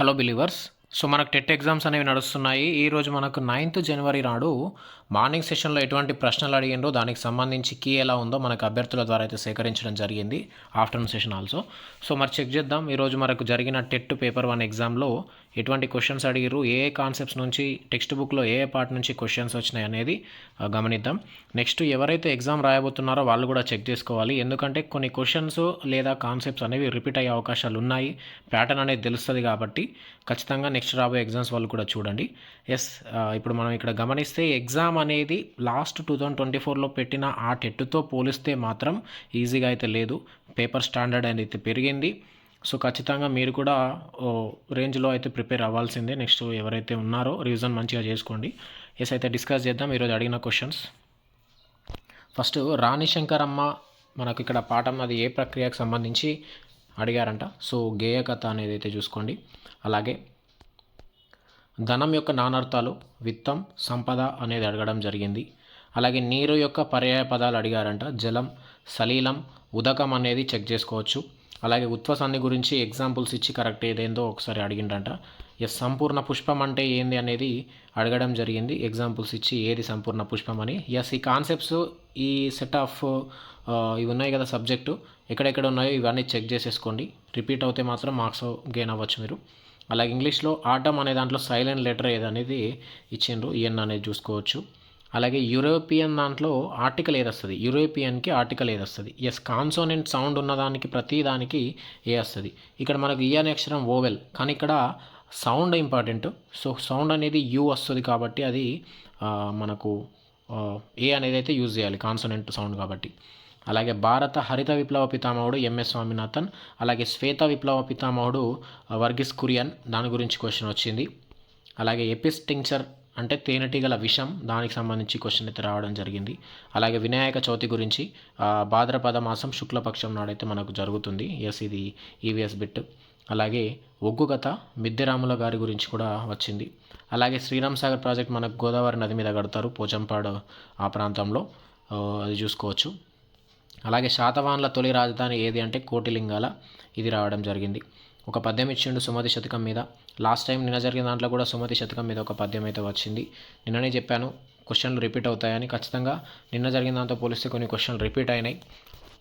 Hello believers so మనకు TET exams అనేవి నడుస్తున్నాయి. ఈరోజు మనకు నైన్త్ జనవరి నాడు మార్నింగ్ సెషన్లో ఎటువంటి ప్రశ్నలు అడిగిండ్రో దానికి సంబంధించి కీ ఎలా ఉందో మనకు అభ్యర్థుల ద్వారా అయితే సేకరించడం జరిగింది. ఆఫ్టర్నూన్ సెషన్ ఆల్సో సో మరి చెక్ చేద్దాం. ఈరోజు మనకు జరిగిన టెట్ పేపర్ వన్ ఎగ్జామ్లో ఎటువంటి క్వశ్చన్స్ అడిగిరు ఏ ఏ కాన్సెప్ట్స్ నుంచి టెక్స్ట్ బుక్లో ఏ ఏ పార్ట్ నుంచి క్వశ్చన్స్ వచ్చినాయి అనేది గమనిద్దాం. నెక్స్ట్ ఎవరైతే ఎగ్జామ్ రాయబోతున్నారో వాళ్ళు కూడా చెక్ చేసుకోవాలి. ఎందుకంటే కొన్ని క్వశ్చన్స్ లేదా కాన్సెప్ట్స్ అనేవి రిపీట్ అయ్యే అవకాశాలు ఉన్నాయి. ప్యాటర్న్ అనేది తెలుస్తుంది కాబట్టి ఖచ్చితంగా నెక్స్ట్ రాబోయే ఎగ్జామ్స్ వాళ్ళు కూడా చూడండి. ఎస్ ఇప్పుడు మనం ఇక్కడ గమనిస్తే ఎగ్జామ్ అనేది లాస్ట్ టూ థౌజండ్ ట్వంటీ ఫోర్లో పెట్టిన ఆ టెట్తో పోలిస్తే మాత్రం ఈజీగా అయితే లేదు. పేపర్ స్టాండర్డ్ అనేది పెరిగింది. సో ఖచ్చితంగా మీరు కూడా ఓ రేంజ్లో అయితే ప్రిపేర్ అవ్వాల్సిందే. నెక్స్ట్ ఎవరైతే ఉన్నారో రివిజన్ మంచిగా చేసుకోండి. ఎస్ అయితే డిస్కస్ చేద్దాం. ఈరోజు అడిగిన క్వశ్చన్స్ ఫస్ట్ రాణి శంకరమ్మ మనకు ఇక్కడ పాఠం అది ఏ ప్రక్రియకు సంబంధించి అడిగారంట. సో గేయ కథ అనేది అయితే చూసుకోండి. అలాగే ధనం యొక్క నానార్థాలు విత్తం సంపద అనేది అడగడం జరిగింది. అలాగే నీరు యొక్క పర్యాయ పదాలు అడిగారంట. జలం సలీలం ఉదకం అనేది చెక్ చేసుకోవచ్చు. అలాగే ఉత్వసాన్ని గురించి ఎగ్జాంపుల్స్ ఇచ్చి కరెక్ట్ ఏదేందో ఒకసారి అడిగిండట ఎస్ సంపూర్ణ పుష్పం అంటే ఏంది అనేది అడగడం జరిగింది. ఎగ్జాంపుల్స్ ఇచ్చి ఏది సంపూర్ణ పుష్పం అని. ఎస్ ఈ కాన్సెప్ట్స్ ఈ సెట్ ఆఫ్ ఇవి ఉన్నాయి కదా సబ్జెక్టు ఎక్కడెక్కడ ఉన్నాయో ఇవన్నీ చెక్ చేసేసుకోండి. రిపీట్ అవుతే మాత్రం మార్క్స్ గెయిన్ అవ్వచ్చు మీరు. అలాగే ఇంగ్లీష్లో ఆటం అనే దాంట్లో సైలెంట్ లెటర్ ఏదనేది ఇచ్చిండ్రు. ఈఎన్ అనేది చూసుకోవచ్చు. అలాగే యూరోపియన్ దాంట్లో ఆర్టికల్ ఏది వస్తుంది యూరోపియన్కి ఆర్టికల్ ఏది వస్తుంది ఎస్ కాన్సోనెంట్ సౌండ్ ఉన్నదానికి ప్రతి దానికి ఏ వస్తుంది? ఇక్కడ మనకు ఈ అనే అక్షరం ఓవెల్ కానీ ఇక్కడ సౌండ్ ఇంపార్టెంట్ సో సౌండ్ అనేది యూ వస్తుంది కాబట్టి అది మనకు ఏ అనేది అయితే యూజ్ చేయాలి కాన్సోనెంట్ సౌండ్ కాబట్టి. అలాగే భారత హరిత విప్లవ పితామహుడు ఎంఎస్ స్వామినాథన్ అలాగే శ్వేత విప్లవ పితామహుడు వర్గిస్ వర్గీస్ కురియన్ దాని గురించి క్వశ్చన్ వచ్చింది. అలాగే ఎపిస్టింక్చర్ అంటే తేనెటీగల విషం దానికి సంబంధించి క్వశ్చన్ అయితే రావడం జరిగింది. అలాగే వినాయక చవితి గురించి భాద్రపద మాసం శుక్లపక్షం నాడైతే మనకు జరుగుతుంది. ఎస్ ఇది ఈవీఎస్ బిట్ అలాగే ఒగ్గు కథ మిద్దెరాముల గారి గురించి కూడా వచ్చింది. అలాగే శ్రీరామ్ సాగర్ ప్రాజెక్ట్ మనకు గోదావరి నది మీద కడతారు పోచంపాడు ఆ ప్రాంతంలో. అది చూసుకోవచ్చు. అలాగే శాతవాహనుల తొలి రాజధాని ఏది అంటే కోటిలింగాల. ఇది రావడం జరిగింది. ఒక పద్యం ఇచ్చిండు సుమతి శతకం మీద. లాస్ట్ టైం నిన్న జరిగిన దాంట్లో కూడా సుమతి శతకం మీద ఒక పద్యం అయితే వచ్చింది. నిన్ననే చెప్పాను క్వశ్చన్లు రిపీట్ అవుతాయని. ఖచ్చితంగా నిన్న జరిగిన దాంతో పోలిస్తే కొన్ని క్వశ్చన్లు రిపీట్ అయినాయి.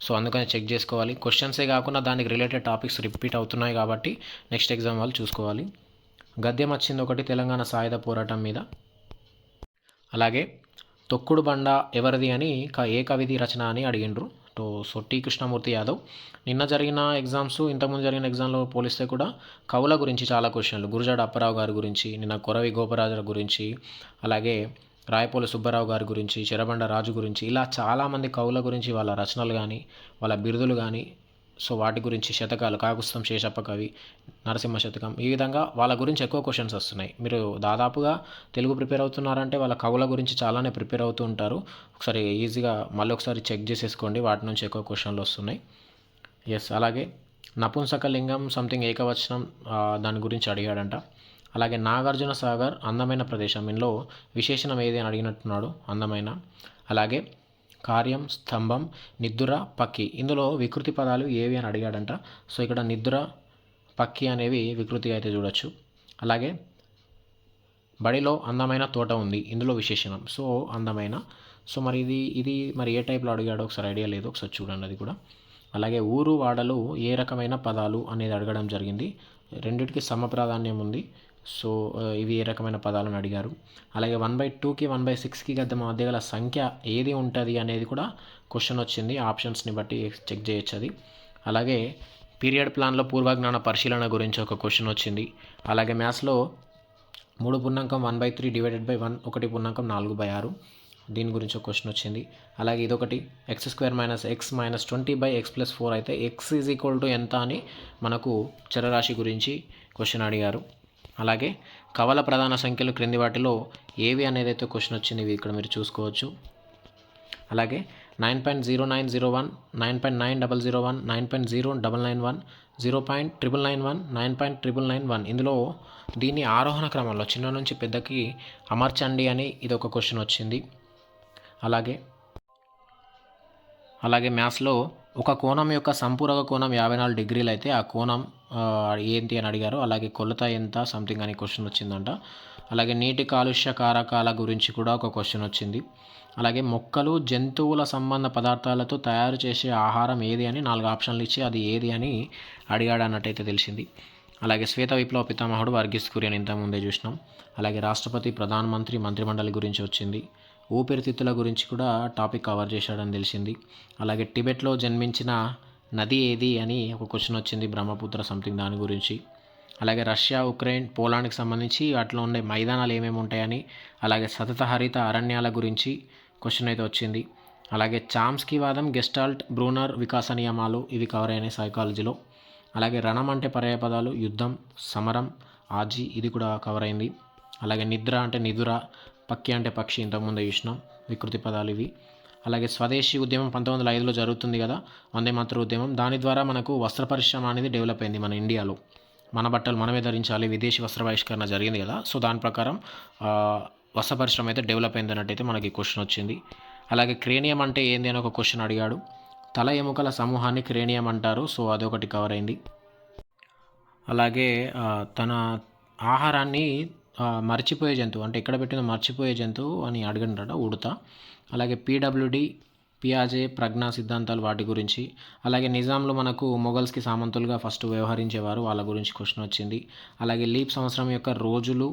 సో అందుకని చెక్ చేసుకోవాలి. క్వశ్చన్సే కాకుండా దానికి రిలేటెడ్ టాపిక్స్ రిపీట్ అవుతున్నాయి కాబట్టి నెక్స్ట్ ఎగ్జామ్ వాళ్ళు చూసుకోవాలి. గద్యం వచ్చింది ఒకటి తెలంగాణ సాయుధ పోరాటం మీద. అలాగే తొక్కుడు బండ ఎవరిది అని క- ఏ కవిది రచన అని అడిగిండ్రు. టు సో టి కృష్ణమూర్తి యాదవ్. నిన్న జరిగిన ఎగ్జామ్స్ ఇంతకుముందు జరిగిన ఎగ్జామ్లో పోలిస్తే కూడా కవుల గురించి చాలా క్వశ్చన్లు గురుజాడ అప్పారావు గారి గురించి నిన్న కొరవి గోపరాజు గురించి అలాగే రాయపోల సుబ్బారావు గారి గురించి చెరబండ రాజు గురించి ఇలా చాలామంది కవుల గురించి వాళ్ళ రచనలు కానీ వాళ్ళ బిరుదులు కానీ సో వాటి గురించి శతకాలు కాకుస్తం శేషప్ప కవి నరసింహ శతకం ఈ విధంగా వాళ్ళ గురించి ఎక్కువ క్వశ్చన్స్ వస్తున్నాయి. మీరు దాదాపుగా తెలుగు ప్రిపేర్ అవుతున్నారంటే వాళ్ళ కవుల గురించి చాలానే ప్రిపేర్ అవుతూ ఉంటారు. ఒకసారి ఈజీగా మళ్ళీ ఒకసారి చెక్ చేసేసుకోండి. వాటి నుంచి ఎక్కువ క్వశ్చన్లు వస్తున్నాయి. ఎస్ అలాగే నపుంసకలింగం సంథింగ్ ఏకవచనం దాని గురించి అడిగాడంట. అలాగే నాగార్జున సాగర్ అందమైన ప్రదేశం ఇందులో విశేషణం ఏది అని అడిగినట్టున్నాడు అందమైన. అలాగే కార్యం స్తంభం నిద్ర పక్కి. ఇందులో వికృతి పదాలు ఏవి అని అడిగాడంట. సో ఇక్కడ నిద్ర పక్కి అనేవి వికృతిగా అయితే చూడొచ్చు. అలాగే బడిలో అందమైన తోట ఉంది. ఇందులో విశేషణం. సో అందమైన. సో మరి ఇది ఇది మరి ఏ టైప్లో అడిగాడో ఒకసారి ఐడియా లేదు. ఒకసారి చూడండి అది కూడా. అలాగే ఊరు వాడలు ఏ రకమైన పదాలు అనేది అడగడం జరిగింది. రెండిటికి సమ ప్రాధాన్యం ఉంది. సో ఇవి ఏ రకమైన పదాలను అడిగారు? అలాగే వన్ బై టూకి వన్ బై సిక్స్కి గత మధ్య గల సంఖ్య ఏది ఉంటుంది అనేది కూడా క్వశ్చన్ వచ్చింది. ఆప్షన్స్ని బట్టి చెక్ చేయొచ్చు అది. అలాగే పీరియడ్ ప్లాన్లో పూర్వజ్ఞాన పరిశీలన గురించి ఒక క్వశ్చన్ వచ్చింది. అలాగే మ్యాథ్స్లో మూడు పూర్ణాంకం one by three divided by one ఒకటి పూర్ణాంకం నాలుగు బై ఆరు. దీని గురించి ఒక క్వశ్చన్ వచ్చింది. అలాగే ఇదొకటి x square minus x minus twenty by x plus four అయితే ఎక్స్ ఈజ్ ఈక్వల్ టు ఎంత అని మనకు చరరాశి గురించి క్వశ్చన్ అడిగారు. అలాగే కవల ప్రధాన సంఖ్యలు క్రింది వాటిలో ఏవి అనేది అయితే క్వశ్చన్ వచ్చింది ఇవి ఇక్కడ మీరు చూసుకోవచ్చు. అలాగే nine point zero nine zero one nine point nine double zero one nine point zero double nine one zero point triple nine one nine point triple nine one. ఇందులో దీన్ని ఆరోహణ క్రమంలో చిన్న నుంచి పెద్దకి అమర్చండి అని ఇది ఒక క్వశ్చన్ వచ్చింది. అలాగే అలాగే మ్యాథ్స్లో ఒక కోణం యొక్క సంపూరక కోణం యాభై నాలుగు డిగ్రీలు అయితే ఆ కోణం ఏంటి అని అడిగారు. అలాగే కొలత ఎంత సంథింగ్ అని క్వశ్చన్ వచ్చిందంట. అలాగే నీటి కాలుష్య కారకాల గురించి కూడా ఒక క్వశ్చన్ వచ్చింది. అలాగే మొక్కలు జంతువుల సంబంధ పదార్థాలతో తయారు చేసే ఆహారం ఏది అని నాలుగు ఆప్షన్లు ఇచ్చి అది ఏది అని అడిగాడు అన్నట్టయితే తెలిసింది. అలాగే శ్వేత విప్లవ పితామహుడు వర్గీస్ కురియన్ ఇంతకుముందే చూసినాం. అలాగే రాష్ట్రపతి ప్రధానమంత్రి మంత్రిమండలి గురించి వచ్చింది. ఊపిరితిత్తుల గురించి కూడా టాపిక్ కవర్ చేశాడని తెలిసింది. అలాగే టిబెట్లో జన్మించిన నది ఏది అని ఒక క్వశ్చన్ వచ్చింది బ్రహ్మపుత్ర సంథింగ్ దాని గురించి. అలాగే రష్యా ఉక్రెయిన్ పోలాండ్కి సంబంధించి వాటిలో ఉండే మైదానాలు ఏమేమి ఉంటాయని అలాగే సతత హరిత అరణ్యాల గురించి క్వశ్చన్ అయితే వచ్చింది. అలాగే చామ్స్కీ వాదం గెస్టాల్ట్ బ్రూనర్ వికాస నియమాలు ఇవి కవర్ అయినాయి సైకాలజీలో అలాగే రణం అంటే పర్యాయపదాలు యుద్ధం సమరం ఆజీ ఇది కూడా కవర్ అయింది. అలాగే నిద్ర అంటే నిదుర పక్షి అంటే పక్షి ఇంతకుముందే చూసినాం. వికృతి పదాలు ఇవి. అలాగే స్వదేశీ ఉద్యమం పంతొమ్మిది వందల ఐదులో జరుగుతుంది కదా వందే మాతృ ఉద్యమం. దాని ద్వారా మనకు వస్త్ర పరిశ్రమ అనేది డెవలప్ అయింది మన ఇండియాలో. మన బట్టలు మనమే ధరించాలి విదేశీ వస్త్ర బహిష్కరణ జరిగింది కదా. సో దాని ప్రకారం వస్త్ర పరిశ్రమ అయితే డెవలప్ అయింది అన్నట్టయితే మనకి క్వశ్చన్ వచ్చింది. అలాగే క్రేనియం అంటే ఏంది అని ఒక క్వశ్చన్ అడిగాడు. తల ఎముకల సమూహాన్ని క్రేనియం అంటారు. సో అదొకటి కవర్ అయింది. అలాగే తన ఆహారాన్ని మర్చిపోయే జంతువు అంటే ఎక్కడ పెట్టిన మర్చిపోయే జంతువు అని అడిగినట ఉడత. అలాగే పీడబ్ల్యూడి పియాజే ప్రజ్ఞా సిద్ధాంతాలు వాటి గురించి. అలాగే నిజాంలో మనకు మొఘల్స్కి సామంతులుగా ఫస్ట్ వ్యవహరించేవారు వాళ్ళ గురించి క్వశ్చన్ వచ్చింది. అలాగే లీప్ సంవత్సరం యొక్క రోజులు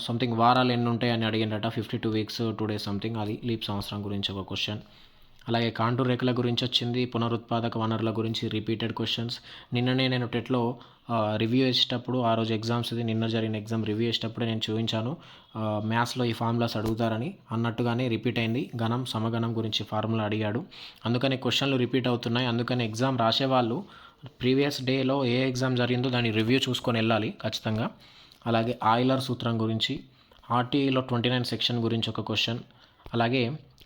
సంథింగ్ వారాలు ఎన్ని ఉంటాయని అని అడిగినట fifty two weeks two days something అది లీప్ సంవత్సరం గురించి ఒక క్వశ్చన్. అలాగే కాంటూర్ రేఖల గురించి వచ్చింది పునరుత్పాదక వనరుల గురించి రిపీటెడ్ క్వశ్చన్స్ నిన్ననే నేను టెట్లో రివ్యూ చేసేటప్పుడు ఆ రోజు ఎగ్జామ్స్ ఇది నిన్న జరిగిన ఎగ్జామ్ రివ్యూ చేసేటప్పుడు నేను చూపించాను. మ్యాథ్స్లో ఈ ఫార్ములాస్ అడుగుతారని అన్నట్టుగానే రిపీట్ అయింది. ఘనం సమగణం గురించి ఫార్ములా అడిగాడు. అందుకని క్వశ్చన్లు రిపీట్ అవుతున్నాయి. అందుకని ఎగ్జామ్ రాసేవాళ్ళు ప్రీవియస్ డేలో ఏ ఎగ్జామ్ జరిగిందో దాని రివ్యూ చూసుకొని వెళ్ళాలి ఖచ్చితంగా. అలాగే ఆయిలర్ సూత్రం గురించి ఆర్టీఈలో ట్వంటీ నైన్ సెక్షన్ గురించి ఒక క్వశ్చన్ అలాగే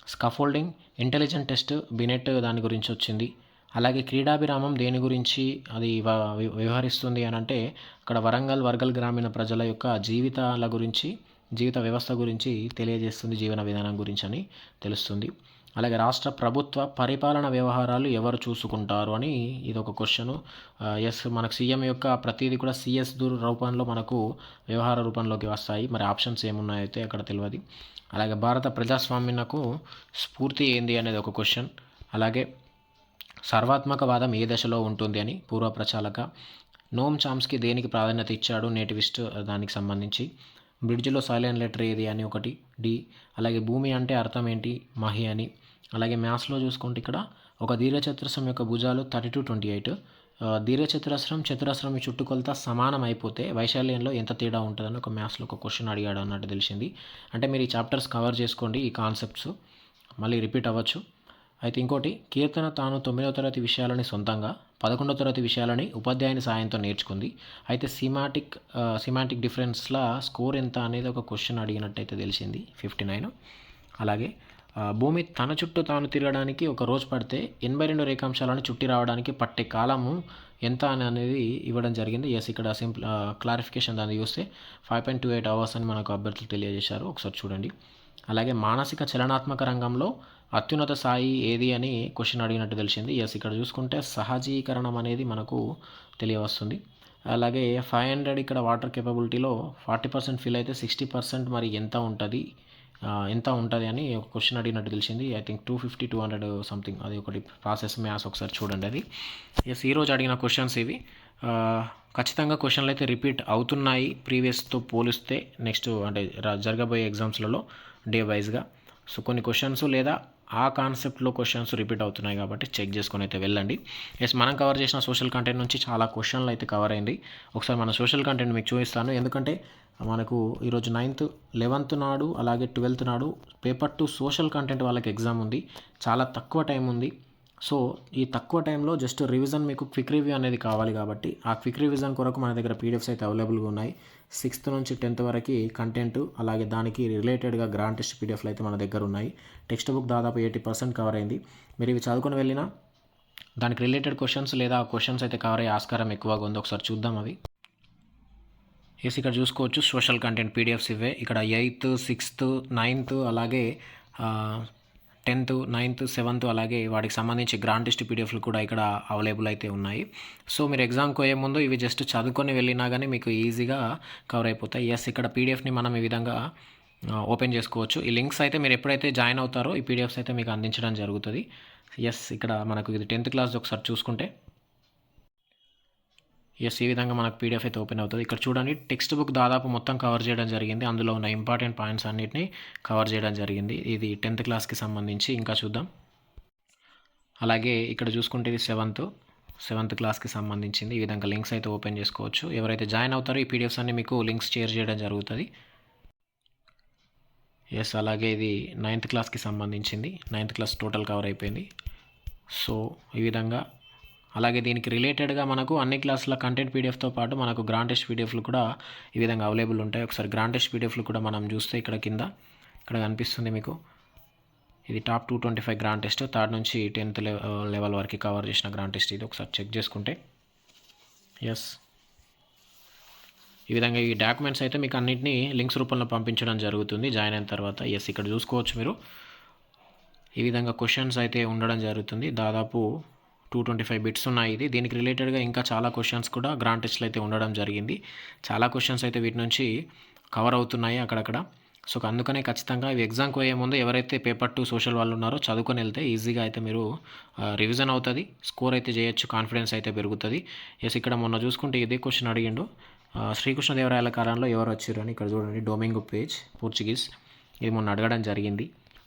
స్కఫోల్డింగ్ ఇంటెలిజెంట్ టెస్ట్ బినెట్ దాని గురించి వచ్చింది. అలాగే క్రీడాభిరామం దేని గురించి అది వ్యవహరిస్తుంది అని అంటే అక్కడ వరంగల్ వర్గల్ గ్రామీణ ప్రజల యొక్క జీవితాల గురించి జీవిత వ్యవస్థ గురించి తెలియజేస్తుంది జీవన విధానం గురించి అని తెలుస్తుంది. అలాగే రాష్ట్ర ప్రభుత్వ పరిపాలన వ్యవహారాలు ఎవరు చూసుకుంటారు అని ఇది ఒక క్వశ్చన్ ఎస్ మనకు సీఎం యొక్క ప్రతిదీ కూడా సిఎస్ దూర రూపంలో మనకు వ్యవహార రూపంలోకి వస్తాయి. మరి ఆప్షన్స్ ఏమున్నాయో అయితే అక్కడ తెలియదు. అలాగే భారత ప్రజాస్వామ్యకు స్ఫూర్తి ఏంది అనేది ఒక క్వశ్చన్. అలాగే సర్వాత్మకవాదం ఏ దశలో ఉంటుంది అని పూర్వ ప్రచాలక నోమ్ చామ్స్కి దేనికి ప్రాధాన్యత ఇచ్చాడు నేటివిస్ట్ దానికి సంబంధించి? బ్రిడ్జ్లో సైలెంట్ లెటర్ ఏది అని ఒకటి డి. అలాగే భూమి అంటే అర్థం ఏంటి మహి అని. అలాగే మ్యాథ్స్లో చూసుకుంటే ఇక్కడ ఒక దీర్ఘచతురస్రం యొక్క భుజాలు థర్టీ టు ట్వంటీ ఎయిట్. దీర్ఘచతురస్రం చతురస్రం చుట్టుకొలత సమానం అయిపోతే వైశాల్యంలో ఎంత తేడా ఉంటుందని ఒక మ్యాథ్స్లో ఒక క్వశ్చన్ అడిగాడు అన్నట్టు తెలిసింది. అంటే మీరు ఈ చాప్టర్స్ కవర్ చేసుకోండి ఈ కాన్సెప్ట్స్. మళ్ళీ రిపీట్ అవ్వచ్చు. అయితే ఇంకోటి కీర్తన తాను తొమ్మిదవ తరగతి విషయాలని సొంతంగా పదకొండవ తరగతి విషయాలని ఉపాధ్యాయుని సాయంతో నేర్చుకుంది. అయితే సిమాటిక్ సిమాటిక్ డిఫరెన్స్లా స్కోర్ ఎంత అనేది ఒక క్వశ్చన్ అడిగినట్టయితే తెలిసింది ఫిఫ్టీ నైన్ అలాగే భూమి తన చుట్టూ తాను తిరగడానికి ఒక రోజు పడితే ఎనభై రెండు రేఖాంశాలను చుట్టి రావడానికి పట్టే కాలము ఎంత అని అనేది ఇవ్వడం జరిగింది. ఎస్ ఇక్కడ సింపుల్ క్లారిఫికేషన్ దాన్ని చూస్తే five point two eight hours అని మనకు అభ్యర్థులు తెలియజేశారు. ఒకసారి చూడండి. అలాగే మానసిక చలనాత్మక రంగంలో అత్యున్నత స్థాయి ఏది అని క్వశ్చన్ అడిగినట్టు తెలిసింది. ఎస్ ఇక్కడ చూసుకుంటే సహజీకరణం అనేది మనకు తెలియవస్తుంది. అలాగే ఫైవ్ హండ్రెడ్ ఇక్కడ వాటర్ కేపబిలిటీలో ఫార్టీ పర్సెంట్ ఫిల్ అయితే సిక్స్టీ పర్సెంట్ మరి ఎంత ఉంటుంది? ఎంత ఉంటుంది అని ఒక క్వశ్చన్ అడిగినట్టు తెలిసింది. I think two fifty two hundred something అది ఒకటి ప్రాసెస్ మ్యాథ్స్ ఒకసారి చూడండి అది. ఎస్ ఈరోజు అడిగిన క్వశ్చన్స్ ఇవి. ఖచ్చితంగా క్వశ్చన్లు అయితే రిపీట్ అవుతున్నాయి ప్రీవియస్తో పోలిస్తే నెక్స్ట్ అంటే జరగబోయే ఎగ్జామ్స్లలో డే వైజ్గా సో కొన్ని క్వశ్చన్స్ లేదా ఆ కాన్సెప్ట్లో క్వశ్చన్స్ రిపీట్ అవుతున్నాయి కాబట్టి చెక్ చేసుకొని అయితే వెళ్ళండి. ఎస్ మనం కవర్ చేసిన సోషల్ కంటెంట్ నుంచి చాలా క్వశ్చన్లు అయితే కవర్ అయింది. ఒకసారి మన సోషల్ కంటెంట్ మీకు చూపిస్తాను. ఎందుకంటే మనకు ఈరోజు నైన్త్ లెవెన్త్ నాడు అలాగే ట్వెల్త్ నాడు పేపర్ టు సోషల్ కంటెంట్ వాళ్ళకి ఎగ్జామ్ ఉంది. చాలా తక్కువ టైం ఉంది. సో ఈ తక్కువ టైంలో జస్ట్ రివిజన్ మీకు క్విక్ రివ్యూ అనేది కావాలి కాబట్టి ఆ క్విక్ రివిజన్ కొరకు మన దగ్గర పీడిఎఫ్స్ అయితే అవైలబుల్గా ఉన్నాయి. సిక్స్త్ నుంచి టెన్త్ వరకు కంటెంట్ అలాగే దానికి రిలేటెడ్గా గ్రాండ్ టెస్ట్ పీడిఎఫ్లు అయితే మన దగ్గర ఉన్నాయి. టెక్స్ట్ బుక్ దాదాపు ఎయిటీ పర్సెంట్ కవర్ అయింది. మీరు ఇవి చదువుకొని వెళ్ళినా దానికి రిలేటెడ్ క్వశ్చన్స్ లేదా క్వశ్చన్స్ అయితే కవర్ అయ్యే ఆస్కారం ఎక్కువగా ఉంది. ఒకసారి చూద్దాం అవి. ఎస్ ఇక్కడ చూసుకోవచ్చు. సోషల్ కంటెంట్ పీడిఎఫ్స్ ఇవే. ఇక్కడ ఎయిత్ సిక్స్త్ నైన్త్ అలాగే టెన్త్ నైన్త్ సెవెంత్ అలాగే వాటికి సంబంధించి గ్రాంటిస్ట్ పీడిఎఫ్లు కూడా ఇక్కడ అవైలబుల్ అయితే ఉన్నాయి. సో మీరు ఎగ్జామ్కి పోయే ముందు ఇవి జస్ట్ చదువుకొని వెళ్ళినా కానీ మీకు ఈజీగా కవర్ అయిపోతాయి. ఎస్ ఇక్కడ పీడిఎఫ్ని మనం ఈ విధంగా ఓపెన్ చేసుకోవచ్చు. ఈ లింక్స్ అయితే మీరు ఎప్పుడైతే జాయిన్ అవుతారో ఈ పీడిఎఫ్స్ అయితే మీకు అందించడం జరుగుతుంది. ఎస్ ఇక్కడ మనకు ఇది టెన్త్ క్లాస్ ఒకసారి చూసుకుంటే. ఎస్ ఈ విధంగా మనకు పీడిఎఫ్ అయితే ఓపెన్ అవుతుంది. ఇక్కడ చూడండి టెక్స్ట్ బుక్ దాదాపు మొత్తం కవర్ చేయడం జరిగింది. అందులో ఉన్న ఇంపార్టెంట్ పాయింట్స్ అన్నిటిని కవర్ చేయడం జరిగింది. ఇది టెన్త్ క్లాస్కి సంబంధించి ఇంకా చూద్దాం. అలాగే ఇక్కడ చూసుకుంటే ఇది సెవెంత్ సెవెంత్ క్లాస్కి సంబంధించింది. ఈ విధంగా లింక్స్ అయితే ఓపెన్ చేసుకోవచ్చు. ఎవరైతే జాయిన్ అవుతారో ఈ పీడిఎఫ్స్ అన్ని మీకు లింక్స్ షేర్ చేయడం జరుగుతుంది. ఎస్ అలాగే ఇది నైన్త్ క్లాస్కి సంబంధించింది. నైన్త్ క్లాస్ టోటల్ కవర్ అయిపోయింది. సో ఈ విధంగా అలాగే దీనికి రిలేటెడ్గా మనకు అన్ని క్లాసుల కంటెంట్ పీడిఎఫ్తో పాటు మనకు గ్రాంటెస్ట్ పీడిఎఫ్లు కూడా ఈ విధంగా అవైలబుల్ ఉంటాయి. ఒకసారి గ్రాంటెస్ట్ పీడిఎఫ్లు కూడా మనం చూస్తే ఇక్కడ కింద ఇక్కడ కనిపిస్తుంది మీకు. ఇది top two twenty five grand test third నుంచి టెన్త్ లెవెల్ వరకు కవర్ చేసిన గ్రాండ్ టెస్ట్ ఇది. ఒకసారి చెక్ చేసుకుంటే. ఎస్ ఈ విధంగా ఈ డాక్యుమెంట్స్ అయితే మీకు అన్నింటినీ లింక్స్ రూపంలో పంపించడం జరుగుతుంది. జాయిన్ అయిన తర్వాత ఎస్ ఇక్కడ చూసుకోవచ్చు మీరు. ఈ విధంగా క్వశ్చన్స్ అయితే ఉండడం జరుగుతుంది. దాదాపు టూ ట్వంటీ ఫైవ్ బిట్స్ ఉన్నాయి. ఇది దీనికి రిలేటెడ్గా ఇంకా చాలా క్వశ్చన్స్ కూడా గ్రాండ్ టెస్ట్లు అయితే ఉండడం జరిగింది. చాలా క్వశ్చన్స్ అయితే వీటి నుంచి కవర్ అవుతున్నాయి అక్కడక్కడ. సో అందుకనే ఖచ్చితంగా ఇవి ఎగ్జామ్కి పోయే ముందు ఎవరైతే పేపర్ టూ సోషల్ వాళ్ళు ఉన్నారో చదువుకొని వెళ్తే ఈజీగా అయితే మీరు రివిజన్ అవుతుంది. స్కోర్ అయితే చేయొచ్చు కాన్ఫిడెన్స్ అయితే పెరుగుతుంది. ఎస్ ఇక్కడ మొన్న చూసుకుంటే ఇదే క్వశ్చన్ అడిగిండు. శ్రీకృష్ణదేవరాయల కాలంలో ఎవరు వచ్చారు అని ఇక్కడ చూడండి. Domingo Paes Portuguese. ఇది మొన్న అడగడం జరిగింది.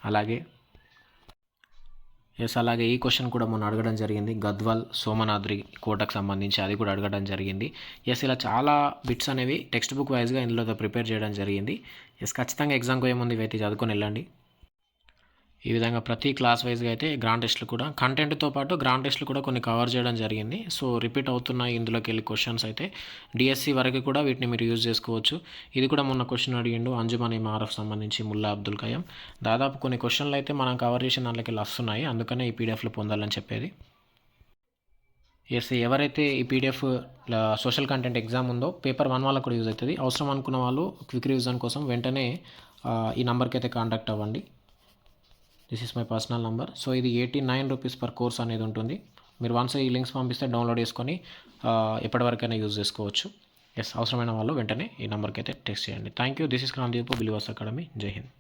అలాగే ఎస్ అలాగే ఈ క్వశ్చన్ కూడా మొన్న అడగడం జరిగింది. గద్వాల్ సోమనాద్రి కోటకు సంబంధించి అది కూడా అడగడం జరిగింది. ఎస్ ఇలా చాలా బిట్స్ అనేవి టెక్స్ట్ బుక్ వైజ్గా ఇందులో ప్రిపేర్ చేయడం జరిగింది. ఎస్ ఖచ్చితంగా ఎగ్జామ్కి ఏముంది? ముందు ఇవైతే చదువుకొని వెళ్ళండి. ఈ విధంగా ప్రతి క్లాస్ వైజ్గా అయితే గ్రాండ్ టెస్ట్లు కూడా కంటెంట్తో పాటు గ్రాండ్ టెస్ట్లు కూడా కొన్ని కవర్ చేయడం జరిగింది. సో రిపీట్ అవుతున్నాయి ఇందులోకి వెళ్ళి క్వశ్చన్స్ అయితే. డిఎస్సి వరకు కూడా వీటిని మీరు యూజ్ చేసుకోవచ్చు. ఇది కూడా మొన్న క్వశ్చన్ అడిగిండు అంజుమని మారఫ్ సంబంధించి ముల్లా అబ్దుల్ కయం దాదాపు కొన్ని క్వశ్చన్లు అయితే మనం కవర్ చేసిన దాంట్లోకి వస్తున్నాయి. అందుకనే ఈ పీడిఎఫ్లు పొందాలని చెప్పేది. ఎస్ ఎవరైతే ఈ పీడిఎఫ్ సోషల్ కంటెంట్ ఎగ్జామ్ ఉందో పేపర్ వన్ వాళ్ళకు కూడా యూజ్ అవుతుంది. అవసరం అనుకున్న వాళ్ళు క్విక్ రివిజన్ కోసం వెంటనే ఈ నెంబర్కి అయితే కాంటాక్ట్ అవ్వండి. This is my personal number so ఇది eighty nine rupees per course అనేది ఉంటుంది. మీరు వన్స్ ఈ లింక్స్ పంపిస్తే డౌన్లోడ్ చేసుకొని ఎప్పటివరకైనా యూజ్ చేసుకోవచ్చు. ఎస్ అవసరమైన వాళ్ళు వెంటనే ఈ నెంబర్కి అయితే టెక్స్ట్ చేయండి. థ్యాంక్ యూ దిస్ ఇస్ క్రాంతిపు బిలివాస్ అకాడమీ జై హింద్